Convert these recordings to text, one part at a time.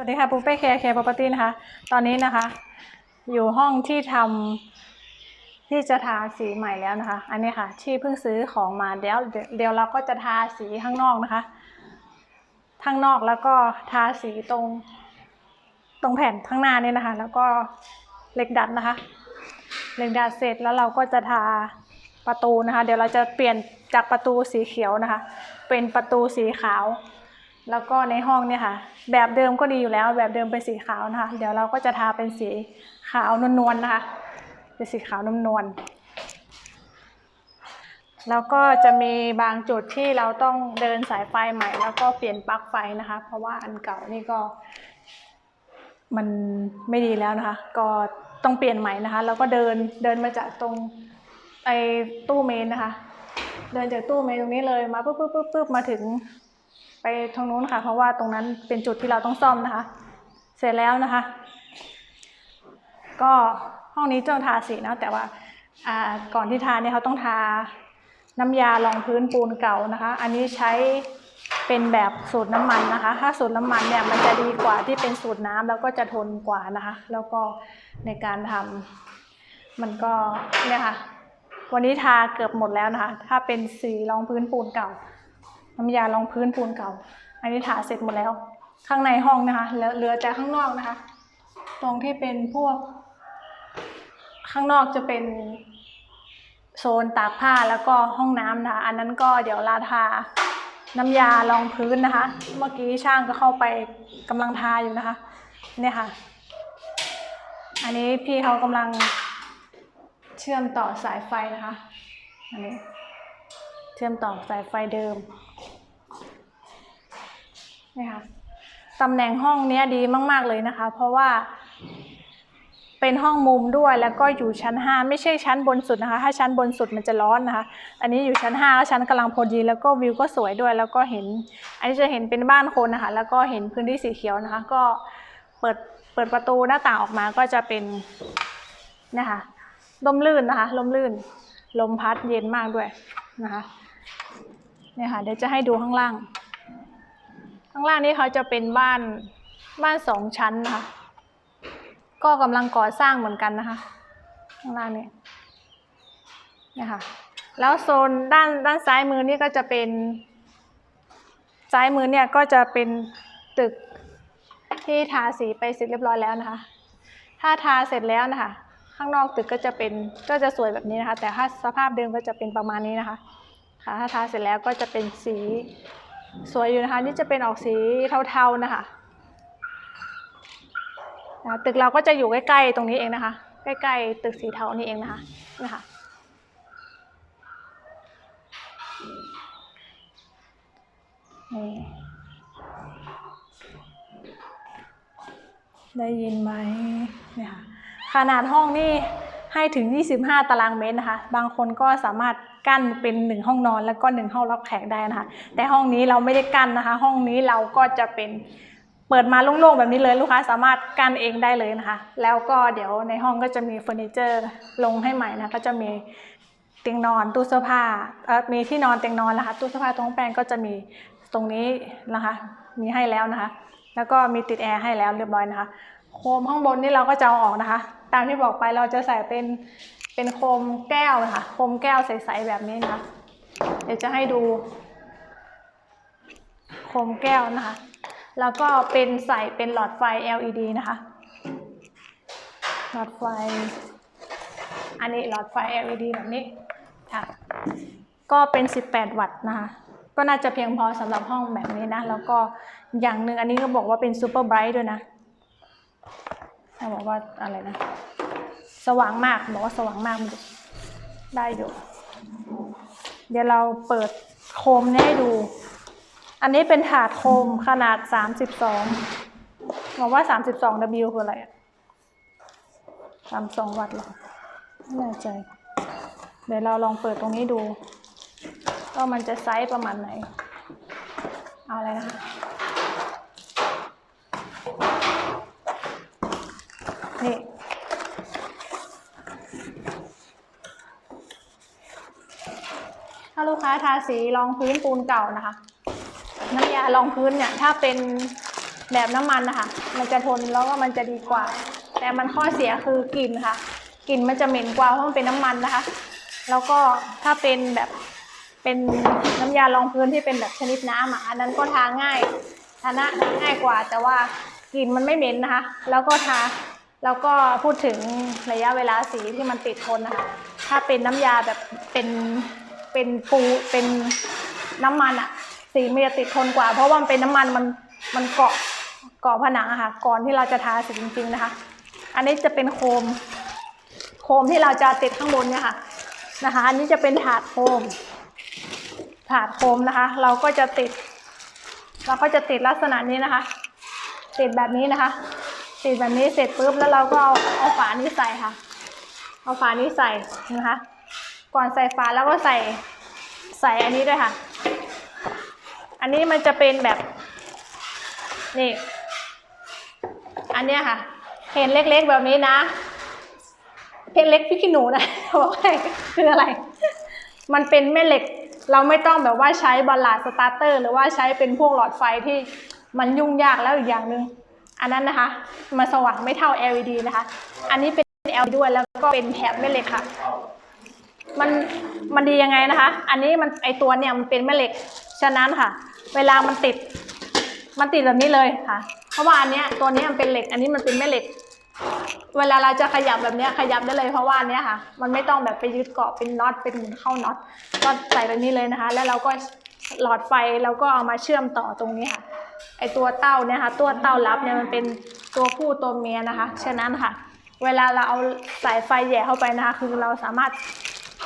วัสดีค่ะปุ๊เป้แคร์แคร์พ r o p e r t y นะคะ ตอนนี้นะคะ อยู่ห้องที่ทำที่จะทาสีใหม่แล้วนะคะ อันนี้ค่ะ ที่เพิ่งซื้อของมาเดี๋ยวเดี๋ยวเราก็จะทาสีข้างนอกนะคะข้างนอกแล้วก็ทาสีตรง ตรงแผ่นข้างหน้านี่นะคะ แล้วก็เหล็กดัดนะคะเหล็กดัดเสร็จแล้วเราก็จะทาประตูนะคะ เดี๋ยวเราจะเปลี่ยนจากประตูสีเขียวนะคะ เป็นประตูสีขาว แล้วก็ในห้องเนี่ยค่ะ แบบเดิมก็ดีอยู่แล้ว แบบเดิมเป็นสีขาวนะคะ เดี๋ยวเราก็จะทาเป็นสีขาวนวลๆนะคะ เป็นสีขาวนวลๆแล้วก็จะมีบางจุดที่เราต้องเดินสายไฟใหม่ แล้วก็เปลี่ยนปลั๊กไฟนะคะ เพราะว่าอันเก่านี่ก็มันไม่ดีแล้วนะคะ ก็ต้องเปลี่ยนใหม่นะคะ แล้วก็เดินเดินมาจากตรงไอ้ตู้เมนนะคะ เดินจากตู้เมนตรงนี้เลยมาปุ๊บปุ๊บปุ๊บปุ๊บมาถึง ไปทางนู้นค่ะ เพราะว่าตรงนั้นเป็นจุดที่เราต้องซ่อมนะคะ เสร็จแล้วนะคะ ก็ห้องนี้ต้องทาสีนะแต่ว่าก่อนที่ทาเนี่ยเขาต้องทาน้ำยารองพื้นปูนเก่านะคะ อันนี้ใช้เป็นแบบสูตรน้ำมันนะคะ ถ้าสูตรน้ำมันเนี่ยมันจะดีกว่าที่เป็นสูตรน้ำแล้วก็จะทนกว่านะคะ แล้วก็ในการทำมันก็เนี่ยค่ะ วันนี้ทาเกือบหมดแล้วนะคะ ถ้าเป็นสีรองพื้นปูนเก่า น้ำยารองพื้นปูนเก่า อันนี้ทาเสร็จหมดแล้ว ข้างในห้องนะคะเหลือเหลือแต่ข้างนอกนะคะ ตรงที่เป็นพวก ข้างนอกจะเป็นโซนตากผ้าแล้วก็ห้องน้ำนะคะ อันนั้นก็เดี๋ยวลาทาน้ำยารองพื้นนะคะ เมื่อกี้ช่างก็เข้าไปกำลังทาอยู่นะคะ เนี่ยค่ะ อันนี้พี่เขากำลังเชื่อมต่อสายไฟนะคะ อันนี้ เชื่อมต่อสายไฟเดิมนี่ค่ะตำแหน่งห้องนี้ดีมาก ๆ เลยนะคะ เพราะว่าเป็นห้องมุมด้วยแล้วก็อยู่ชั้น 5 ไม่ใช่ชั้นบนสุดนะคะ ถ้าชั้นบนสุดมันจะร้อนนะคะ อันนี้อยู่ชั้น5ก็ชั้นกำลังพอดี แล้วก็วิวก็สวยด้วย แล้วก็เห็น อันนี้จะเห็นเป็นบ้านคนนะคะ แล้วก็เห็นพื้นที่สีเขียวนะคะ ก็เปิดเปิดประตูหน้าต่างออกมาก็จะเป็นนะคะลมลื่นนะคะลมลื่น ลมพัดเย็นมากด้วยนะคะ เนี่ยค่ะเดี๋ยวจะให้ดูข้างล่าง ข้างล่างนี่เขาจะเป็นบ้านบ้านสองชั้นนะคะก็กำลังก่อสร้างเหมือนกันนะคะ ข้างล่างนี้นี่ค่ะแล้วโซนด้านด้านซ้ายมือนี่ก็จะเป็นซ้ายมือเนี่ยก็จะเป็นตึกที่ทาสีไปเสร็จเรียบร้อยแล้วนะคะ ถ้าทาเสร็จแล้วนะคะ ข้างนอกตึกก็จะเป็นก็จะสวยแบบนี้นะคะ แต่ถ้าสภาพเดิมก็จะเป็นประมาณนี้นะคะ คะถ้าทาเสร็จแล้วก็จะเป็นสีสวยอยู่นะคะนี่จะเป็นออกสีเทาๆนะคะอ่าตึกเราก็จะอยู่ใกล้ๆตรงนี้เองนะคะ ใกล้ๆตึกสีเทานี่เองนะคะนะคะนี่ได้ยินไหมเนี่ยค่ะขนาดห้องนี่ ให้ถึง 25 ตารางเมตรนะคะ บางคนก็สามารถกั้นเป็นหนึ่งห้องนอนแล้วก็หนึ่งห้องรับแขกได้นะคะ แต่ห้องนี้เราไม่ได้กั้นนะคะ ห้องนี้เราก็จะเป็นเปิดมาโล่งๆแบบนี้เลยลูกค้าสามารถกั้นเองได้เลยนะคะ แล้วก็เดี๋ยวในห้องก็จะมีเฟอร์นิเจอร์ลงให้ใหม่นะก็จะมีเตียงนอนตู้เสื้อผ้าเออมีที่นอนเตียงนอนนะคะตู้เสื้อผ้าตรงแปลงก็จะมีตรงนี้นะคะ มีให้แล้วนะคะ แล้วก็มีติดแอร์ให้แล้วเรียบร้อยนะคะ โคมข้างบนนี่เราก็จะเอาออกนะคะ ตามที่บอกไปเราจะใส่เป็นเป็นโคมแก้วนะคะโคมแก้วใสๆแบบนี้นะคะ เดี๋ยวจะให้ดู โคมแก้วนะคะ แล้วก็เป็นใส่เป็นหลอดไฟ LED นะคะ หลอดไฟ อันนี้หลอดไฟ LED แบบนี้ค่ะ ก็เป็น 18 วัตต์นะคะก็น่าจะเพียงพอสำหรับห้องแบบนี้นะ แล้วก็อย่างหนึ่งอันนี้ก็บอกว่าเป็นซูเปอร์ไบรท์ด้วยนะ เขาบอกว่าอะไรนะ สว่างมากบอกว่าสว่างมากมันได้อยู่ เดี๋ยวเราเปิดโคมนี้ให้ดู อันนี้เป็นถาดโคมขนาด32บสองบอกว่า32 W คืออะไรอะ32วัตต์เหรอไม่แน่ใจ เดี๋ยวเราลองเปิดตรงนี้ดูว่ามันจะไซส์ประมาณไหน เอาอะไรนะคะ นี่าลูกค้าทาสีรองพื้นปูนเก่านะคะ น้ำยารองพื้นเนี่ยถ้าเป็นแบบน้ำมันนะคะ มันจะทนแล้วก็มันจะดีกว่า แต่มันข้อเสียคือกลิ่นค่ะกลิ่นมันจะเหม็นกว่าเพราะมันเป็นน้ำมันนะคะ แล้วก็ถ้าเป็นแบบเป็นน้ำยารองพื้นที่เป็นแบบชนิดน้ำอะอันนั้นก็ทาง่ายทาหน้าทาง่ายกว่า แต่ว่ากลิ่นมันไม่เหม็นนะคะ แล้วก็ทาแล้วก็พูดถึงระยะเวลาสีที่มันติดทนนะคะ ถ้าเป็นน้ำยาแบบเป็น เป็นปูเป็นน้ำมันอะสีมันจะติดทนกว่า เพราะว่ามันเป็นน้ำมันมันมันเกาะเกาะผนังอะค่ะก่อนที่เราจะทาสีจริง ๆนะคะ อันนี้จะเป็นโคม โคมที่เราจะติดข้างบนเนี่ยค่ะนะคะ อันนี้จะเป็นถาดโคม ถาดโคมนะคะ เราก็จะติด เราก็จะติดลักษณะนี้นะคะ ติดแบบนี้นะคะ ติดแบบนี้เสร็จปุ๊บแล้วเราก็เอาเอาฝานี้ใส่ค่ะ เอาฝานี้ใส่นะคะ ก่อนใส่ฝาแล้วก็ใส่ใส่อันนี้ด้วยค่ะ อันนี้มันจะเป็นแบบ นี่ อันเนี้ยค่ะเห็นเล็กๆแบบนี้นะ เพชรเล็กพี่ขี้หนูนะบอกให้คืออะไร มันเป็นแม่เหล็ก เราไม่ต้องแบบว่าใช้บอลลาสตาร์เตอร์ หรือว่าใช้เป็นพวกหลอดไฟที่มันยุ่งยากแล้วอีกอย่างหนึ่งอันนั้นนะคะมันสว่างไม่เท่า LED นะคะ อันนี้เป็น LED ด้วยแล้วก็เป็นแถบแม่เหล็กค่ะ มันมันดียังไงนะคะ อันนี้มันไอตัวเนี่ยมันเป็นแม่เหล็ก ฉะนั้นค่ะ เวลามันติด มันติดแบบนี้เลยค่ะ เพราะว่าอันเนี้ยตัวนี้มันเป็นเหล็ก อันนี้มันเป็นแม่เหล็ก เวลาเราจะขยับแบบเนี้ยขยับได้เลยเพราะว่าอันเนี้ยค่ะ มันไม่ต้องแบบไปยึดเกาะเป็นน็อตเป็นหมุนเข้าน็อต ก็ใส่แบบนี้เลยนะคะ แล้วเราก็หลอดไฟเราก็เอามาเชื่อมต่อตรงนี้ค่ะ ไอตัวเต้าเนี่ยค่ะ ตัวเต้ารับเนี่ยมันเป็นตัวผู้ตัวเมียนะคะ ฉะนั้นค่ะ เวลาเราเอาสายไฟแย่เข้าไปนะคะ คือเราสามารถ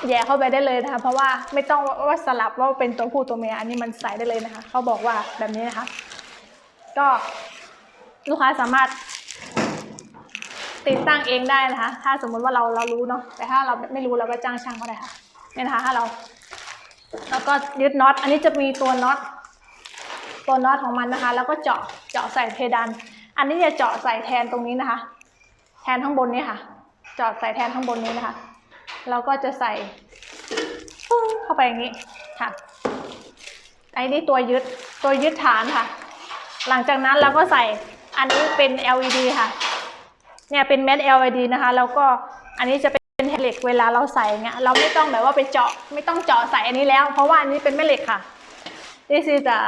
แย่เข้าไปได้เลยนะคะ เพราะว่าไม่ต้องว่าสลับว่าเป็นตัวผู้ตัวเมียอันนี้มันใส่ได้เลยนะคะ เขาบอกว่าแบบนี้นะคะ ก็ลูกค้าสามารถติดตั้งเองได้นะคะ ถ้าสมมุติว่าเราเรารู้เนาะ แต่ถ้าเราไม่รู้เราก็จ้างช่างก็ได้ค่ะ เนี่ยนะคะ ถ้าเรา แล้วก็ยึดน็อต อันนี้จะมีตัวน็อต ตัวน็อตของมันนะคะ แล้วก็เจาะ เจาะใส่เพดาน อันนี้จะเจาะใส่แทนตรงนี้นะคะ แทนข้างบนนี้ค่ะ เจาะใส่แทนข้างบนนี้นะคะ เราก็จะใส่เข้าไปอย่างนี้ค่ะไอ้นี่ตัวยึดตัวยึดฐานค่ะ หลังจากนั้นเราก็ใส่อันนี้เป็น LED ค่ะ เนี่ยเป็นเม็ด LED นะคะ แล้วก็อันนี้จะเป็นเหล็กเวลาเราใส่เงี้ยเราไม่ต้องแบบว่าไปเจาะไม่ต้องเจาะใส่อันนี้แล้ว เพราะว่าอันนี้เป็นแม่เหล็กค่ะ this is the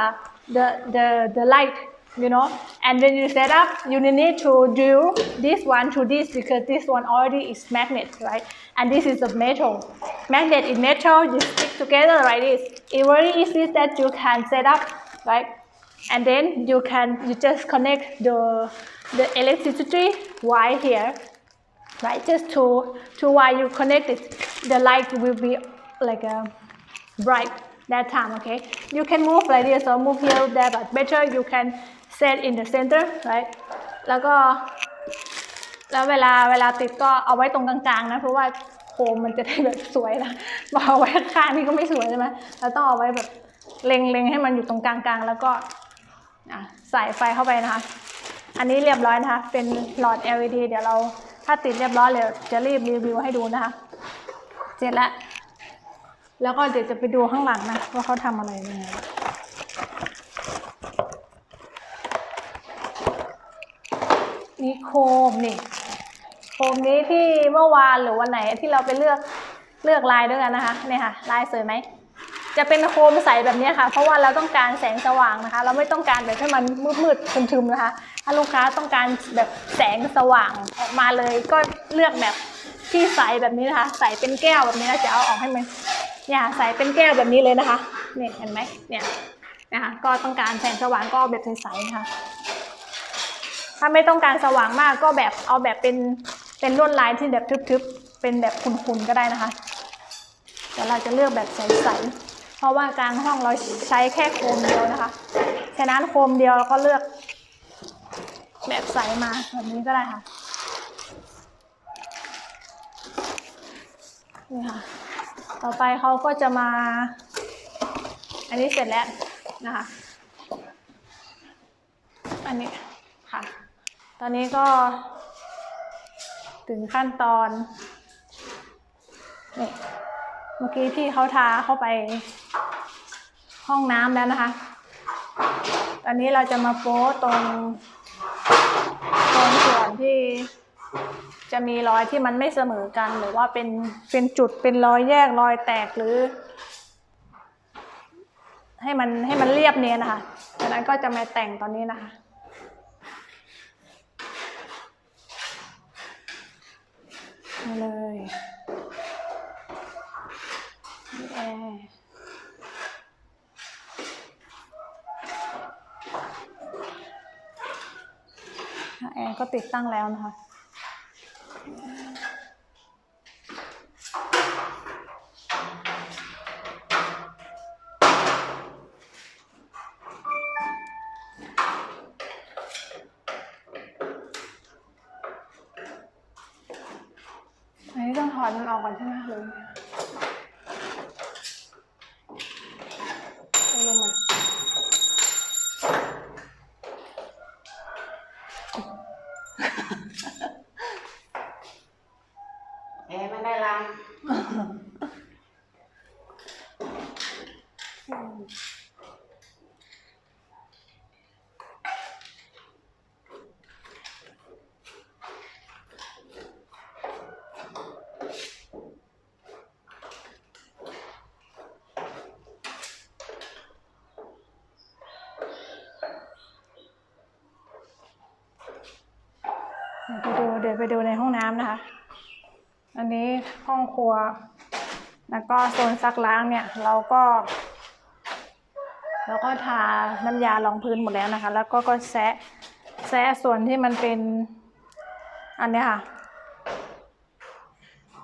the the the light you know? And when you set up you need to drill this one to this because this one already is magnet right? And this is the metal. Magnet in metal you stick together like this. It very easy that you can set up right? And then you can you just connect the the electricity wire here right? Just to to why you connect it. The light will be like a bright that time okay? You can move like this or move here or there but better you can set in the center right แล้วก็ แล้วเวลาเวลาติดก็เอาไว้ตรงกลางๆนะ เพราะว่าโคมมันจะได้แบบสวยนะมาเอาไว้ข้างนี่ก็ไม่สวยใช่ไหมเราต้องเอาไว้แบบเล็งๆให้มันอยู่ตรงกลางๆ แล้วก็ใส่ไฟเข้าไปนะคะ อันนี้เรียบร้อยนะคะ เป็นหลอด LED เดี๋ยวเราถ้าติดเรียบร้อยเลยจะรีบรีวิวให้ดูนะคะ เสร็จแล้ว แล้วก็เดี๋ยวจะไปดูข้างหลังนะว่าเขาทำอะไรยังไง โคมนี่โคมนี้ที่เมื่อวานหรือวันไหนที่เราไปเลือกเลือกลายด้วยกันนะคะเนี่ยค่ะลายสวยไหมจะเป็นโคมใสแบบนี้ค่ะ เพราะว่าเราต้องการแสงสว่างนะคะ เราไม่ต้องการแบบให้มันมืดๆทึมๆนะคะ ถ้าลูกค้าต้องการแบบแสงสว่างออกมาเลยก็เลือกแบบที่ใสแบบนี้นะคะ ใสเป็นแก้วแบบนี้นะจะเอาออกให้มันเนี่ยใสเป็นแก้วแบบนี้เลยนะคะเนี่ยเห็นไหมเนี่ยนะคะก็ต้องการแสงสว่างก็แบบใสๆนะคะ ถ้าไม่ต้องการสว่างมากก็แบบเอาแบบเป็นเป็นลวดลายที่แบบทึบๆ เป็นแบบคุนๆก็ได้นะคะ แต่เราจะเลือกแบบใสๆ เพราะว่าการห้องเราใช้แค่โคมเดียวนะคะ ฉะนั้นโคมเดียวเราก็เลือก แบบใสมาแบบนี้ก็ได้ค่ะ นี่ค่ะ ต่อไปเขาก็จะมา อันนี้เสร็จแล้วนะคะ อันนี้ค่ะ อนนี้ก็ ถึงขั้นตอนนี่เมื่อกี้ที่เขาทาเข้าไปห้องน้ำแล้วนะคะ ตอนนี้เราจะมาโป๊ตรงตรงส่วนที่จะมีรอยที่มันไม่เสมอกันหรือว่าเป็นเป็นจุดเป็นรอยแยกรอยแตกหรือ ให้มันให้มันเรียบเนียนนะคะดังนั้นก็จะมาแต่งตอนนี้นะคะ มา เลยนี่แอร์แอร์ก็ติดตั้งแล้วนะคะ อันนี้ต้องถอดมันออกกันใช่ไหมหรือไงเลยลงมา แอร์มันได้ลัง เดี๋ยวไปดูในห้องน้ำนะคะ อันนี้ห้องครัว แล้วก็โซนซักล้างเนี่ย เราก็แล้วก็ทาน้ำยารองพื้นหมดแล้วนะคะ แล้วก็ก็แซะแซะส่วนที่มันเป็นอันนี้ค่ะ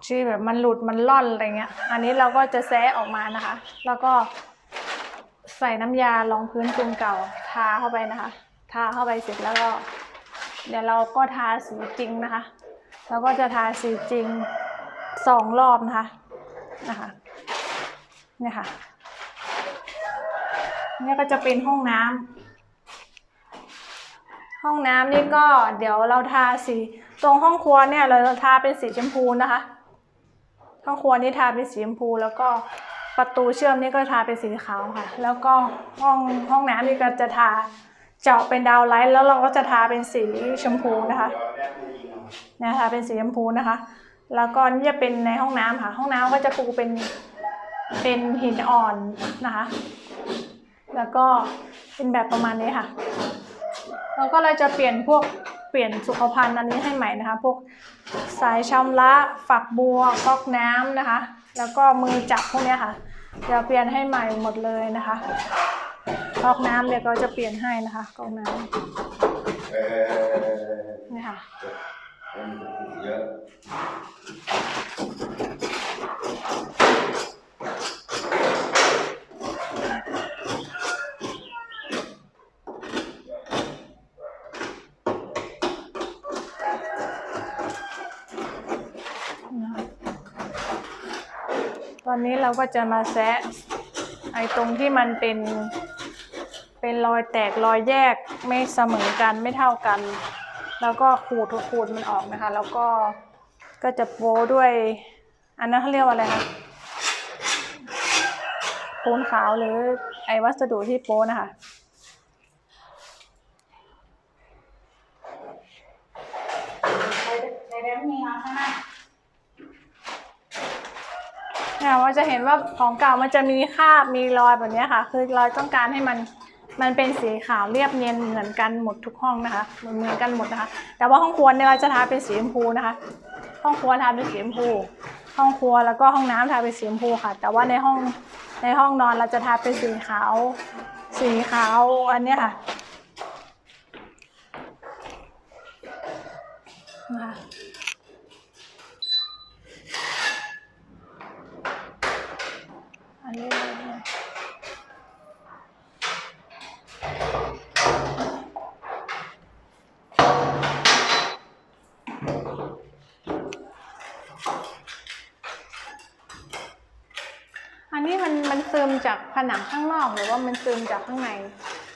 ที่แบบมันหลุดมันล่อนอะไรเงี้ย อันนี้เราก็จะแซะออกมานะคะ แล้วก็ใส่น้ำยารองพื้นปูนเก่า ทาเข้าไปนะคะ ทาเข้าไปเสร็จแล้วก็ เดี๋ยวเราก็ทาสีจริงนะคะแล้วก็จะทาสีจริงสองรอบนะคะนะคะเนี่ยค่ะเนี่ยก็จะเป็นห้องน้ำห้องน้ำนี่ก็เดี๋ยวเราทาสีตรงห้องครัวเนี่ยเราทาเป็นสีชมพูนะคะห้องครัวนี่ทาเป็นสีชมพู แล้วก็ประตูเชื่อมนี่ก็ทาเป็นสีขาวค่ะ แล้วก็ห้องห้องน้ำนี่ก็จะทา เจาะเป็นดาวไลท์แล้วเราก็จะทาเป็นสีชมพูนะคะนี่ยทาเป็นสีชมพูนะคะ แล้วก็นี่จะเป็นในห้องน้ำค่ะ ห้องน้ำก็จะปูเป็นเป็นหินอ่อนนะคะ แล้วก็เป็นแบบประมาณนี้ค่ะ แล้วก็เราจะเปลี่ยนพวกเปลี่ยนสุขภัณฑ์อันนี้ให้ใหม่นะคะ พวกสายชำระฝักบัวก๊อกน้ำนะคะ แล้วก็มือจับพวกนี้ค่ะจะเปลี่ยนให้ใหม่หมดเลยนะคะ กอกน้ำเดี๋ยวก็จะเปลี่ยนให้นะคะกอกน้ำนี่ค่ะตอนนี้เราก็จะมาแซะไอ้ตรงที่มันเป็น เป็นรอยแตกรอยแยกไม่เสมอกันไม่เท่ากัน แล้วก็ขูดขูดมันออกนะคะ แล้วก็ก็จะโป้ด้วย อันนั้นเขาเรียกว่าอะไรนะปูนขาวหรือไอ้วัสดุที่โป้นะคะในเรื่องนี้เอาข้างหน้าเนี่ยว่าจะเห็นว่าของเก่ามันจะมีคราบมีรอยแบบเนี้ยค่ะ คือเราต้องการให้มัน มันเป็นสีขาวเรียบเนียนเหมือนกันหมดทุกห้องนะคะเหมือนเหมือนกันหมดนะคะ แต่ว่าห้องครัวเนี่ยเราจะทาเป็นสีชมพูนะคะ ห้องครัวทาเป็นสีชมพู ห้องครัวแล้วก็ห้องน้ำทาเป็นสีชมพูค่ะ แต่ว่าในห้องในห้องนอนเราจะทาเป็นสีขาว สีขาวอันเนี้ยค่ะนะคะอันนี้เลยอันนี้มันมันซึม จากผนังข้างนอกหรือว่ามันซึมจากข้างใน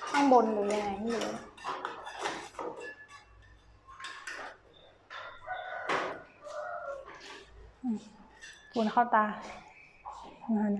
ข้างบนหรือยังไงไม่รู้อืมปูนเข้าตานั่น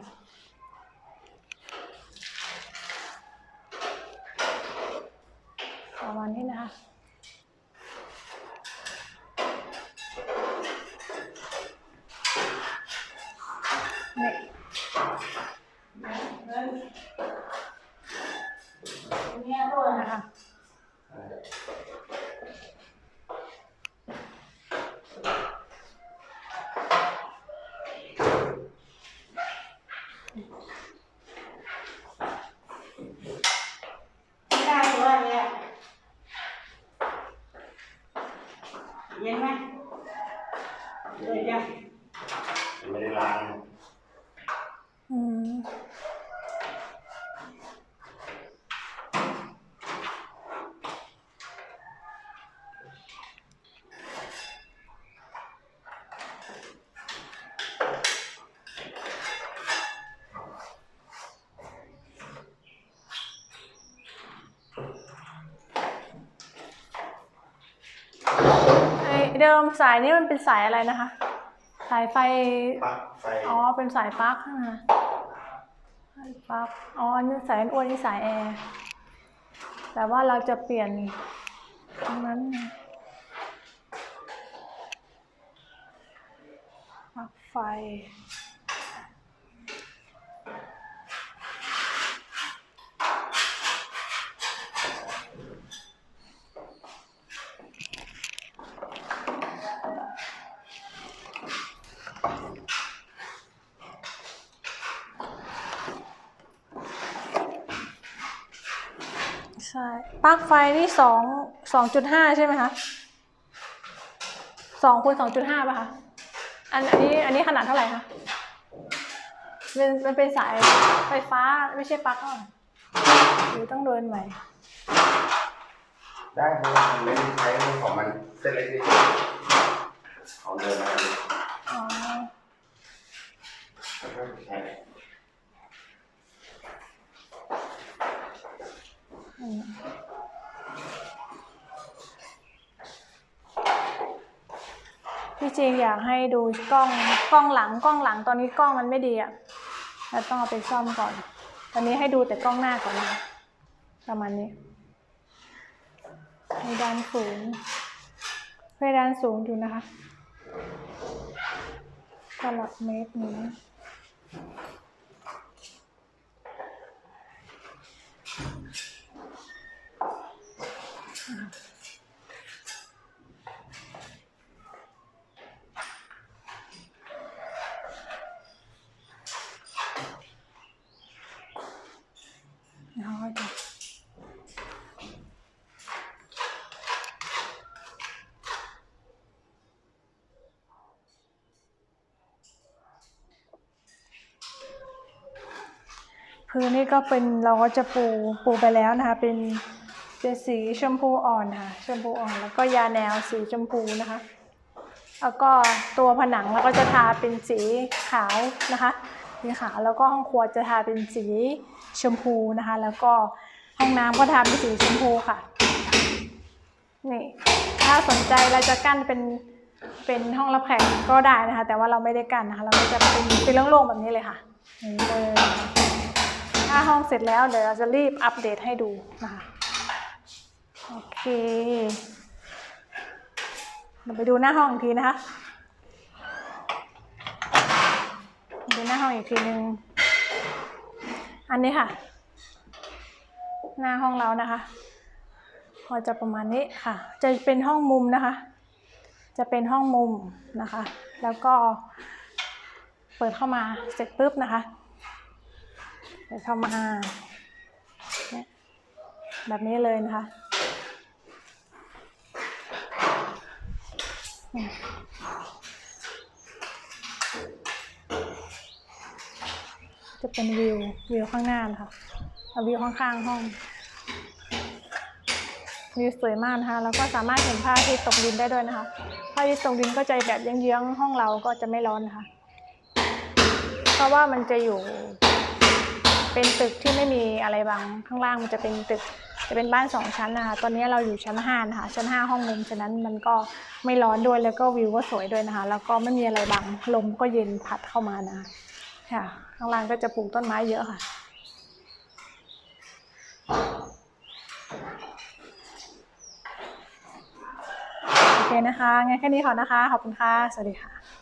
เย็นไหมเย็นยัง ยังไม่ได้ล้าง อืมไอ เดิมสายนี้มันเป็นสายอะไรนะคะ สายไฟ ปลั๊กไฟอ๋อ เป็นสายปลั๊กนะสายปลั๊กอ๋ออันนี้สายอ้วนนี่สายแอร์ แต่ว่าเราจะเปลี่ยนตรงนั้นไงปลั๊กไฟ ใช่ ปลั๊กไฟนี่สองสองจุดห้าใช่ไหมคะสองคูณสองจุดห้าป่ะคะอันอันนี้อันนี้ขนาดเท่าไหร่คะมันมันเป็นสายไฟฟ้าไม่ใช่ปลั๊กหรอหรือต้องเดินใหม่ ได้เพราะว่ามันไม่ได้ใช้ของมันเส้นเล็กนิดเดียวเอาเดินมาดูอ๋อแล้วก็ใช้อื ที่จริงอยากให้ดูกล้องกล้องหลังกล้องหลังตอนนี้กล้องมันไม่ดีอะเราต้องเอาไปซ่อมก่อน ตอนนี้ให้ดูแต่กล้องหน้าก่อนนะประมาณนี้เพดานสูงเพดานสูงอยู่นะคะตลับเมตรนี้อยจังพื้ นี่ก็เป็นเราก็จะปูปูไปแล้วนะคะ เป็นเป็นสีชมพูอ่อนค่ะ ชมพูอ่อนแล้วก็ยาแนวสีชมพูนะคะ แล้วก็ตัวผนังเราก็จะทาเป็นสีขาวนะคะสีขาวแล้วก็ห้องครัวจะทาเป็นสีชมพูนะคะ แล้วก็ห้องน้ำก็ทาเป็นสีชมพูค่ะนี่ถ้าสนใจเราจะกั้นเป็นเป็นห้องรับแขกก็ได้นะคะ แต่ว่าเราไม่ได้กั้นนะคะ เราก็จะเป็นเป็นโล่งๆแบบนี้เลยค่ะนี้เลยาห้องเสร็จแล้วเดี๋ยวเราจะรีบอัปเดตให้ดูนะคะโอเคเราไปดูหน้าห้องอีกทีนะคะดูหน้าห้องอีกทีหนึ่งอันนี้ค่ะ หน้าห้องเรานะคะ พอจะประมาณนี้ค่ะ จะเป็นห้องมุมนะคะ จะเป็นห้องมุมนะคะ แล้วก็เปิดเข้ามาเสร็จปุ๊บนะคะ เปิดเข้ามาแบบนี้เลยนะคะจะเป็นวิววิวข้างหน้านะคะเอาวิวข้างๆห้อง วิวสวยมากนะคะแล้วก็สามารถเห็นพระอาทิตย์ตกดินได้ด้วยนะคะพระอาทิตย์ตกดินก็จะแบบเยื้องๆห้องเราก็จะไม่ร้อนนะคะ เพราะว่ามันจะอยู่ เป็นตึกที่ไม่มีอะไรบังข้างล่างมันจะเป็นตึกจะเป็นบ้านสองชั้นนะคะ ตอนนี้เราอยู่ชั้นห้านะคะ ชั้นห้าห้องมุม ฉะนั้นมันก็ไม่ร้อนด้วย แล้วก็วิวก็สวยด้วยนะคะ แล้วก็ไม่มีอะไรบัง ลมก็เย็นพัดเข้ามานะค่ะ ข้างล่างก็จะปลูกต้นไม้เยอะค่ะ โอเคนะคะ งั้นแค่นี้ก่อนนะคะ ขอบคุณค่ะ สวัสดีค่ะ